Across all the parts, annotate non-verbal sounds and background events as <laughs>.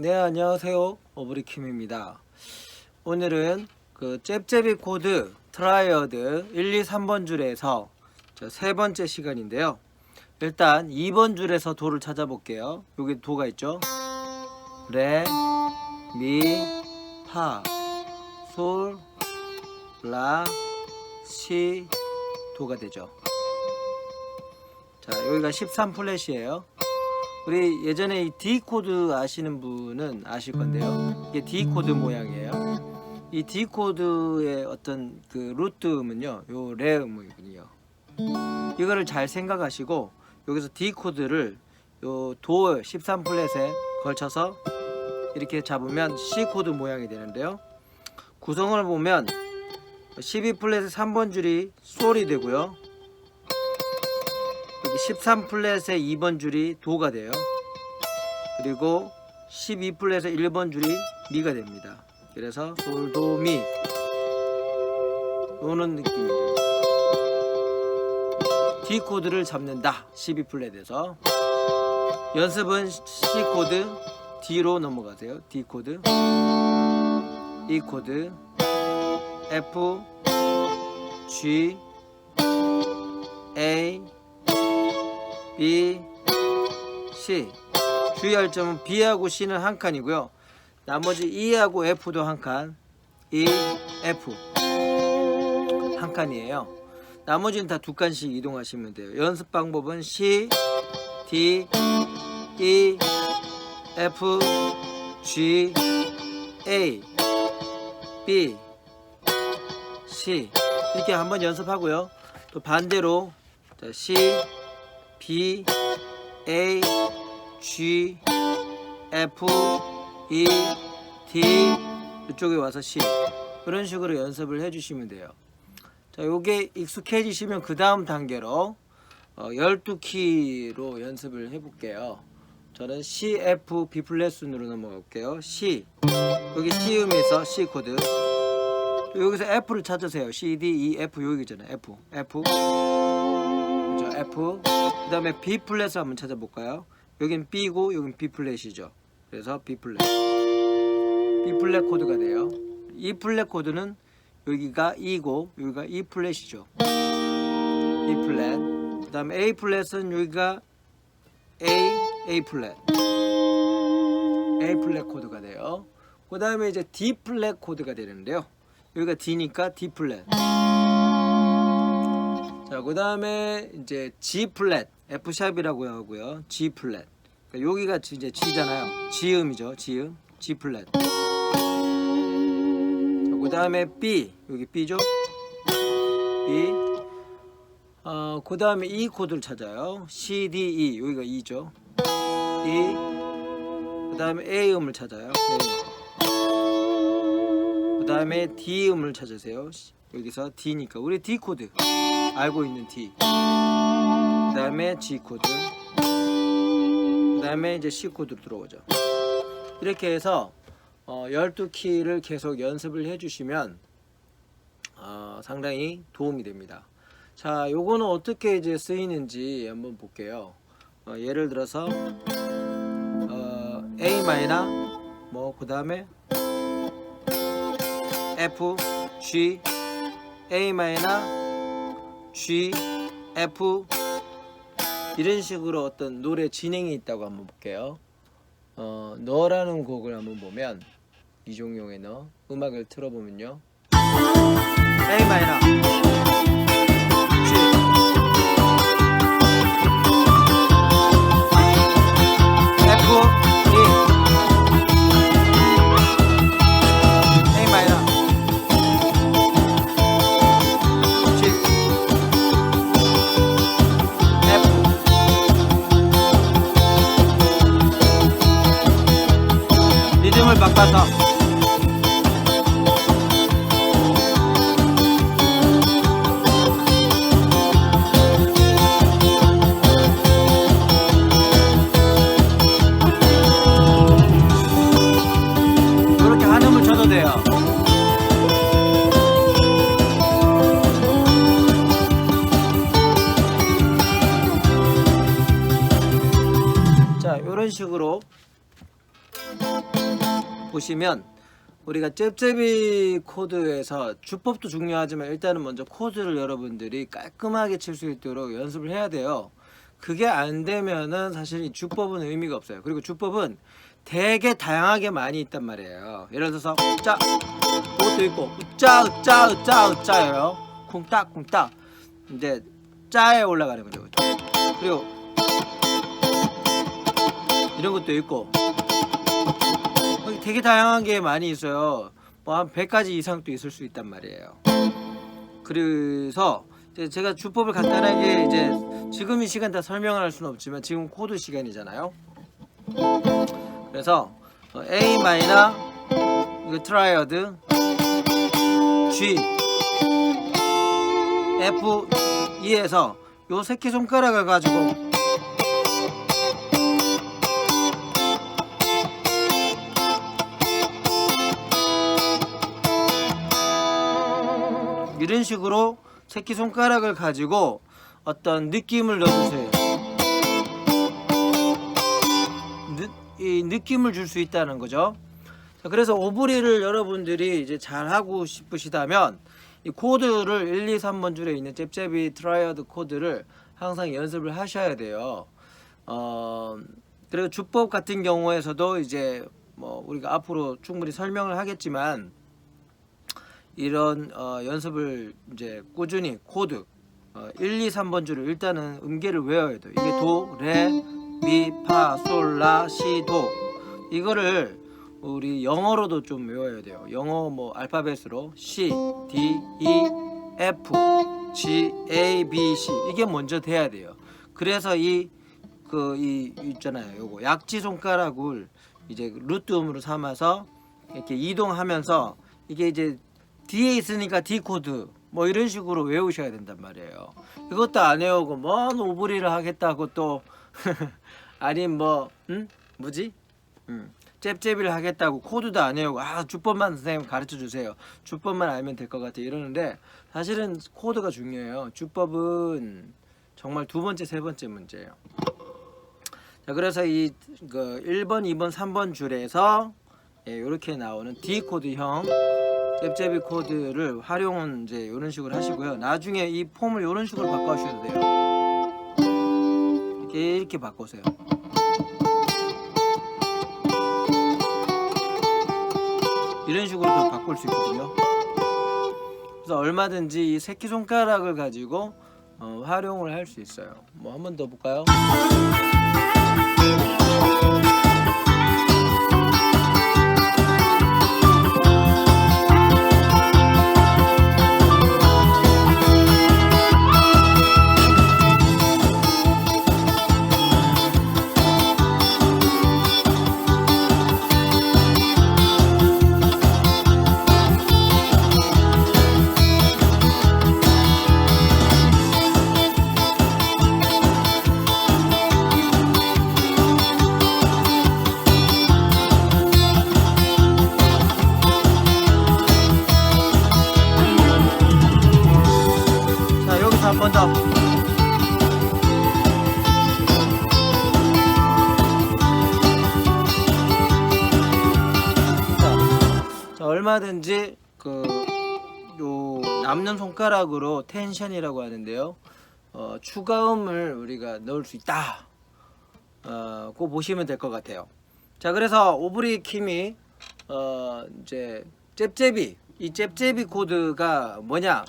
네 안녕하세요. 오브리킴입니다. 오늘은 그 잽잽이 코드 트라이어드 1, 2, 3번 줄에서 저세 번째 시간인데요. 일단 2번 줄에서 도를 찾아볼게요. 여기 도가 있죠? 레, 미, 파, 솔, 라, 시, 도가 되죠. 자 여기가 13 플랫이에요 우리 예전에 이 D 코드 아시는 분은 아실 건데요. 이게 D 코드 모양이에요. 이 D 코드의 어떤 그 루트 음은요, 요 레 음이거든요. 이거를 잘 생각하시고 여기서 D 코드를 요 도 13 플랫에 걸쳐서 이렇게 잡으면 C 코드 모양이 되는데요. 구성을 보면 12 플랫의 3번 줄이 솔이 되고요. 여기 13 플랫의 2번 줄이 도가 돼요. 그리고 12 플랫의 1번 줄이 미가 됩니다. 그래서 솔도미 오는 느낌이죠. D 코드를 잡는다. 12 플랫에서 연습은 C 코드 D로 넘어가세요. D 코드 E 코드 F G A B, C. 주의할 점은 B하고 C는 한 칸이고요. 나머지 E하고 F도 한 칸. E, F. 한 칸이에요. 나머지는 다 두 칸씩 이동하시면 돼요. 연습 방법은 C, D, E, F, G, A, B, C. 이렇게 한번 연습하고요. 또 반대로 자, C, B, A, G, F, E, D 이쪽에 와서 C 그런 식으로 연습을 해주시면 돼요. 자, 요게 익숙해지시면 그 다음 단계로 어, 12키로 연습을 해볼게요. 저는 C, F, B 플랫 순으로 넘어갈게요. C 여기 C 음에서 C 코드 여기서 F를 찾으세요. C, D, E, F 여기잖아요. F, F? F 그 다음에 B 플랫을 한번 찾아볼까요? 여긴 B고 여긴 B 플랫이죠. 그래서 B 플랫 B 플랫 코드가 돼요. E 플랫 코드는 여기가 E고 여기가 E 플랫이죠. E 플랫 그 다음에 A 플랫은 여기가 A A 플랫 A 플랫 코드가 돼요. 그 다음에 이제 D 플랫 코드가 되는데요. 여기가 D니까 D 플랫 자, 그 다음에 이제 G 플랫, F 샵이라고 하고요. G 플랫. 그러니까 여기가 이제 G잖아요. G 음이죠. G 음, G 플랫. 자, 그 다음에 B, 여기 B죠. B. 어, 그 다음에 E 코드를 찾아요. C, D, E, 여기가 E죠. E. 그 다음에 A 음을 찾아요. A. 그 다음에 D 음을 찾으세요. 여기서 D니까 우리 D 코드 알고 있는 D. 그 다음에 G 코드. 그 다음에 이제 C 코드로 들어오죠. 이렇게 해서 어, 12키를 계속 연습을 해주시면 어, 상당히 도움이 됩니다. 자, 요거는 어떻게 이제 쓰이는지 한번 볼게요. 어, 예를 들어서 어, A 마이너 뭐그 다음에 F G A 마이너 G F 이런 식으로 어떤 노래 진행이 있다고 한번 볼게요. 어, 너라는 곡을 한번 보면 이종용의 너 음악을 틀어보면요. A 마이너 이런 식으로 보시면 우리가 잽잽이 코드에서 주법도 중요하지만 일단은 먼저 코드를 여러분들이 깔끔하게 칠 수 있도록 연습을 해야 돼요. 그게 안 되면은 사실 이 주법은 의미가 없어요. 그리고 주법은 되게 다양하게 많이 있단 말이에요. 예를 들어서 짜 그것도 있고 으짜예요. 쿵딱 쿵딱. 이제 짜에 올라가는 거죠. 그리고 이런 것도 있고 되게 다양한 게 많이 있어요. 뭐 한 100가지 이상도 있을 수 있단 말이에요. 그래서 제가 주법을 간단하게 이제 지금 이 시간 다 설명을 할 수는 없지만 지금 코드 시간이잖아요. 그래서 어, A 마이너 트라이어드 G F E에서 요 새끼 손가락을 가지고 이런 식으로 새끼 손가락을 가지고 어떤 느낌을 넣어주세요. 느, 이 느낌을 줄 수 있다는 거죠. 자, 그래서 오브리를 여러분들이 이제 잘 하고 싶으시다면 이 코드를 1, 2, 3번 줄에 있는 잽잽이 트라이어드 코드를 항상 연습을 하셔야 돼요. 어, 그리고 주법 같은 경우에서도 이제 뭐 우리가 앞으로 충분히 설명을 하겠지만 이런 어, 연습을 이제 꾸준히 코드 어, 1, 2, 3번 줄을 일단은 음계를 외워야 돼요. 이게 도, 레, 미, 파, 솔, 라, 시, 도 이거를 우리 영어로도 좀 외워야 돼요. 영어 뭐 알파벳으로 C, D, E, F, G, A, B, C 이게 먼저 돼야 돼요. 그래서 이 그 이 있잖아요. 요거 약지 손가락을 이제 루트 음으로 삼아서 이렇게 이동하면서 이게 이제 뒤에 있으니까 D 코드 뭐 이런 식으로 외우셔야 된단 말이에요. 이것도 안 외우고 뭔 오브리를 하겠다고 또 <laughs> 아님 뭐 응? 뭐지? 응. 잽잽이를 하겠다고 코드도 안 외우고 아 주법만 선생님 가르쳐 주세요. 주법만 알면 될 것 같아 이러는데 사실은 코드가 중요해요. 주법은 정말 두 번째 세 번째 문제예요. 자 그래서 이 그 1번, 2번, 3번 줄에서 예, 이렇게 나오는 D 코드형 잽잽이 코드를 활용은 이제 이런 식으로 하시고요. 나중에 이 폼을 이런 식으로 바꿔 주셔도 돼요. 이렇게 이렇게 바꾸세요. 이런 식으로 좀 바꿀 수 있거든요. 그래서 얼마든지 이 새끼 손가락을 가지고 어, 활용을 할 수 있어요. 뭐 한 번 더 볼까요? 번 더. 자, 자 얼마든지 그요 남는 손가락으로 텐션이라고 하는데요. 어, 추가음을 우리가 넣을 수 있다. 어, 고 보시면 될 것 같아요. 자, 그래서 오브리 킴이 어, 이제 잽잽이 이 잽잽이 코드가 뭐냐?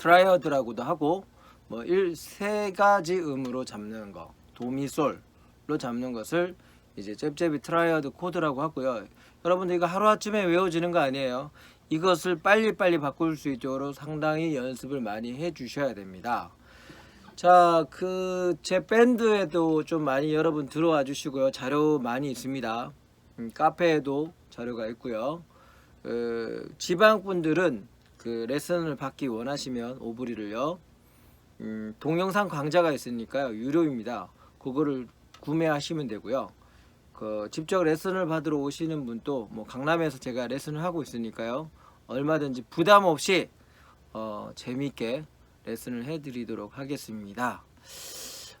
트라이어드라고도 하고 뭐 일 세 가지 음으로 잡는 거 도미솔로 잡는 것을 이제 잽잽이 트라이어드 코드라고 하고요. 여러분들 이거 하루아침에 외워지는 거 아니에요. 이것을 빨리빨리 바꿀 수 있도록 상당히 연습을 많이 해 주셔야 됩니다. 자, 그 제 밴드에도 좀 많이 여러분 들어와 주시고요. 자료 많이 있습니다. 음, 카페에도 자료가 있고요. 그 지방 분들은 그 레슨을 받기 원하시면 오브리를요. 음, 동영상 강좌가 있으니까요. 유료입니다. 그거를 구매하시면 되고요. 그 직접 레슨을 받으러 오시는 분도 뭐 강남에서 제가 레슨을 하고 있으니까요. 얼마든지 부담 없이 어, 재미있게 레슨을 해드리도록 하겠습니다.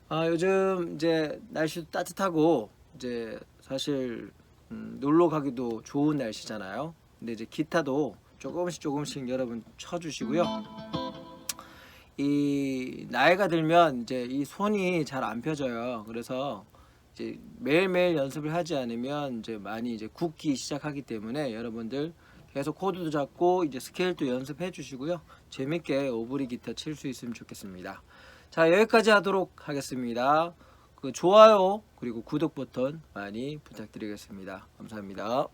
아, 요즘 이제 날씨도 따뜻하고 이제 사실 음, 놀러 가기도 좋은 날씨잖아요. 근데 이제 기타도 조금씩 조금씩 여러분 쳐주시고요. 이 나이가 들면 이제 이 손이 잘 안 펴져요. 그래서 이제 매일매일 연습을 하지 않으면 이제 많이 이제 굳기 시작하기 때문에 여러분들 계속 코드도 잡고 이제 스케일도 연습해 주시고요. 재밌게 오브리 기타 칠 수 있으면 좋겠습니다. 자, 여기까지 하도록 하겠습니다. 그 좋아요 그리고 구독 버튼 많이 부탁드리겠습니다. 감사합니다.